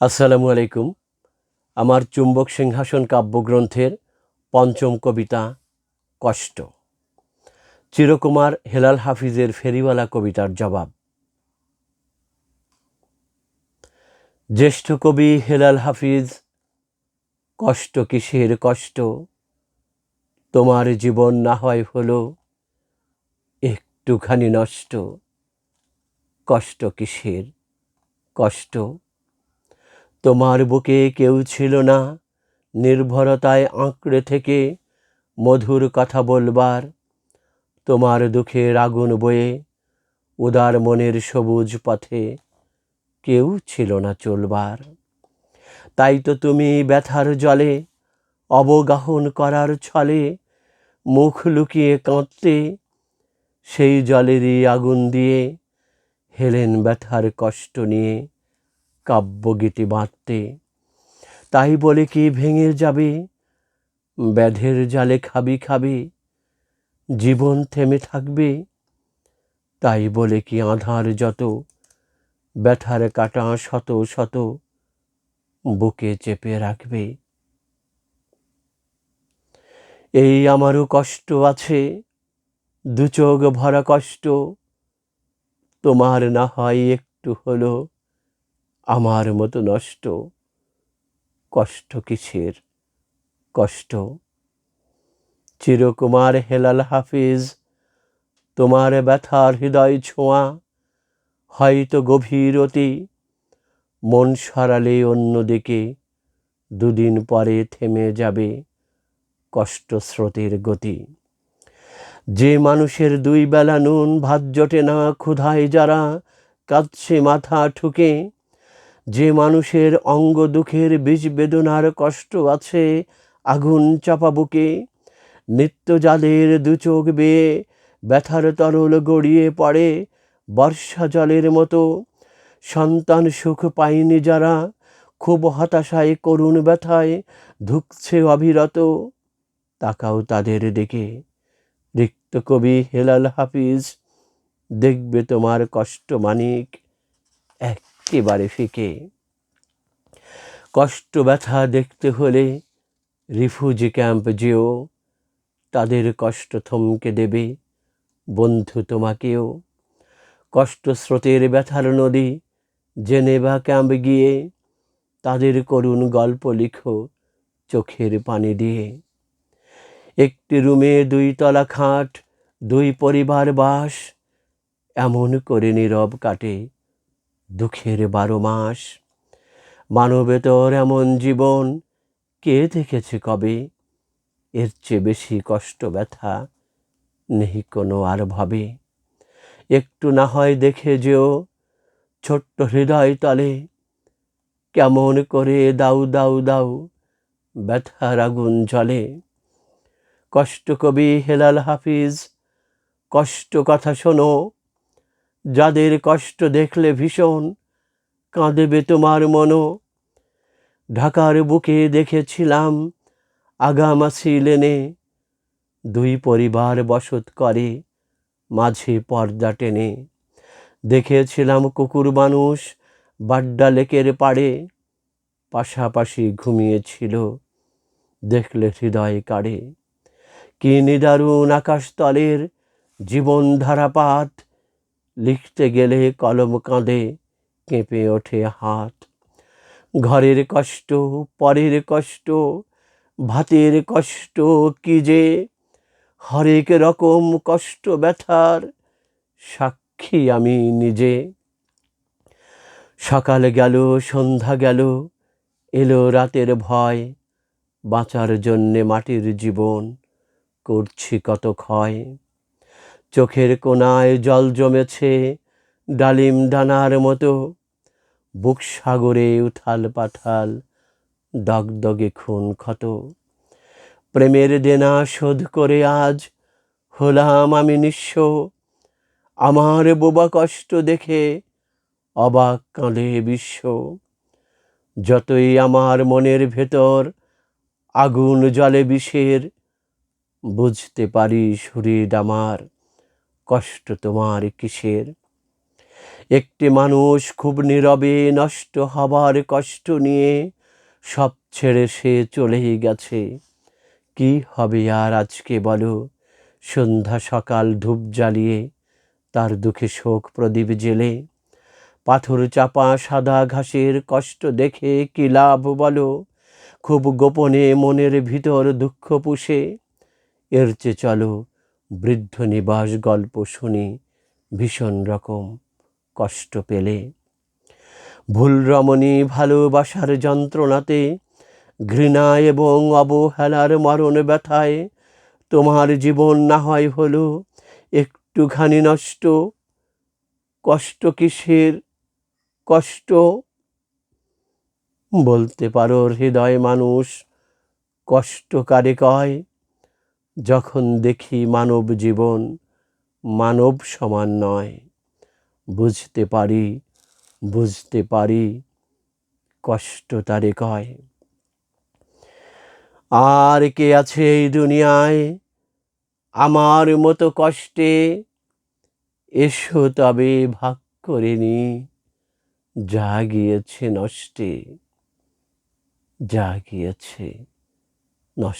আসসালামু আলাইকুম। আমার চুম্বক সিংহাসন কাব্যগ্রন্থের পঞ্চম কবিতা, কষ্ট। চিরকুমার হেলাল হাফিজের ফেরিওয়ালা কবিতার জবাব। জ্যেষ্ঠ কবি হেলাল হাফিজ, কষ্ট কিসের কষ্ট? তোমার জীবন না হয় হলো একটুখানি নষ্ট। কষ্ট কিসের কষ্ট? তোমার বুকে কেউ ছিল না। নির্ভরতায় আঁকড়ে থেকে মধুর কথা বলবার, তোমার দুঃখের আগুন বয়ে উদার মনের সবুজ পথে কেউ ছিল না চলবার। তাই তো তুমি ব্যথার জলে অবগাহন করার ছলে মুখ লুকিয়ে কাঁদতে, সেই জলেরই আগুন দিয়ে হেলেন ব্যথার কষ্ট নিয়ে। কাব্যগীতি বাঁধতে। তাই বলে কি ভেঙে যাবে? ব্যাধের জালে খাবি খাবে, জীবন থেমে থাকবে। তাই বলে কি আধার যত, ব্যথার কাটা শত শত, বুকে চেপে রাখবে। এই আমারও কষ্ট আছে, দু চোখ ভরা কষ্ট, তোমার না হয় একটু হলো। আমার মতো নষ্ট। কষ্ট কিসের? কষ্ট। চিরকুমার হেলাল হাফিজ, তোমার ব্যথার হৃদয় ছোঁয়া, হয়তো গভীরতি মন সরালে অন্যদিকে দুদিন পরে থেমে যাবে কষ্ট স্রোতের গতি। যে মানুষের দুই বেলা নুন ভাত জোটে না, ক্ষুধায় যারা কাঁদছে মাথা ঠুকে যে মানুষের অঙ্গ দুঃখের বীজ বেদনার কষ্ট আছে, আগুন চাপা বুকে। নিত্য যাদের দু চোখ বেয়ে ব্যথার তরল গড়িয়ে পড়ে বর্ষা জলের মতো। সন্তান সুখ পায়নি যারা, খুব হতাশায় করুণ ব্যথায় ধুকছে অবিরত। তাকাও তাদের দিকে। রিক্ত কবি হেলাল হাফিজ, দেখবে তোমার কষ্ট মানিক। একেবারে ফিকে। কষ্ট, ব্যথা দেখতে হলে রিফিউজি ক্যাম্প যেও। তাদের কষ্ট থমকে দেবে বন্ধু তোমাকেও। কষ্ট স্রোতের ব্যথার নদী জেনেভা ক্যাম্প গিয়ে তাদের করুণ গল্প লিখো চোখের পানি দিয়ে। একটি রুমে দুই তলা খাট, দুই পরিবার বাস, এমন করে নীরব কাটে দুঃখের বারো মাস। মানবেতর এমন জীবন কে দেখেছে কবে? এর চেয়ে বেশি কষ্ট ব্যথা নেহি কোনো আর ভাবে। একটু না হয় দেখে যেও ছোট্ট হৃদয় তলে। কেমন করে দাউ দাউ দাউ ব্যথার আগুন জলে কষ্ট কবি হেলাল হাফিজ, কষ্ট কথা শোনো। যাদের কষ্ট দেখলে ভীষণ কাঁদেবে তোমার মনো ঢাকার বুকে দেখেছিলাম আগামাছি লেনে দুই পরিবার বসত করে মাঝে পর্দা টেনে। দেখেছিলাম কুকুর মানুষ বাড্ডা লেকের পাড়ে। পাশাপাশি ঘুমিয়েছিল, দেখলে হৃদয় কাড়ে। কি নিদারুণ আকাশতলের জীবন ধারাপাত লিখতে গেলে কলম কাঁদে কেঁপে ওঠে হাত। ঘরের কষ্ট, পরের কষ্ট, ভাতের কষ্ট কি যে? হরেক রকম কষ্ট ব্যথার সাক্ষী আমি নিজে। সকাল গেল, সন্ধ্যা গেল, এলো রাতের ভয়, বাঁচার জন্যে মাটির জীবন করছি কত ক্ষয়। চোখের কোনায় জল জমেছে ডালিম ডানার মতো। বুক সাগরে উথাল পাথাল দগদগে খুন ক্ষত। প্রেমের দেনা শোধ করে আজ হলাম আমি নিঃস্ব। আমার বোবা কষ্ট দেখে অবাক কাঁদে বিশ্ব। যতই আমার মনের ভেতর আগুন জলে বিষের, বুঝতে পারি শরীর আমার। কষ্ট তোমার কিসের? একটি মানুষ খুব নীরবে নষ্ট হবার কষ্ট নিয়ে সব ছেড়ে সে চলেই গেছে। কি হবে আর আজকে বলো? সন্ধ্যা সকাল ধূপ জ্বালিয়ে তার দুঃখে শোক প্রদীপ জেলে। পাথর চাপা সাদা ঘাসের কষ্ট দেখে কি লাভ বলো? খুব গোপনে মনের ভিতর দুঃখ পুষে। এর চেয়ে চলো বৃদ্ধ নিবাস গল্প শুনি ভীষণ রকম কষ্ট পেলে। ভুল রমণী ভালোবাসার যন্ত্রণাতে, ঘৃণা এবং অবহেলার মরণ ব্যথায়, তোমার জীবন না হয় হলো একটুখানি নষ্ট। কষ্ট কিসের? কষ্ট? বলতে পারো হৃদয় মানুষ কষ্ট কারে কয়? যখন দেখি মানব জীবন মানব সমান নয়, বুঝতে পারি বুঝতে পারি কষ্ট তারে কয়। আর কে আছে এই দুনিয়ায়? আমার মতো কষ্টে এসো তবে ভাগ করে নি। যা গিয়েছে নষ্টে যা গিয়েছে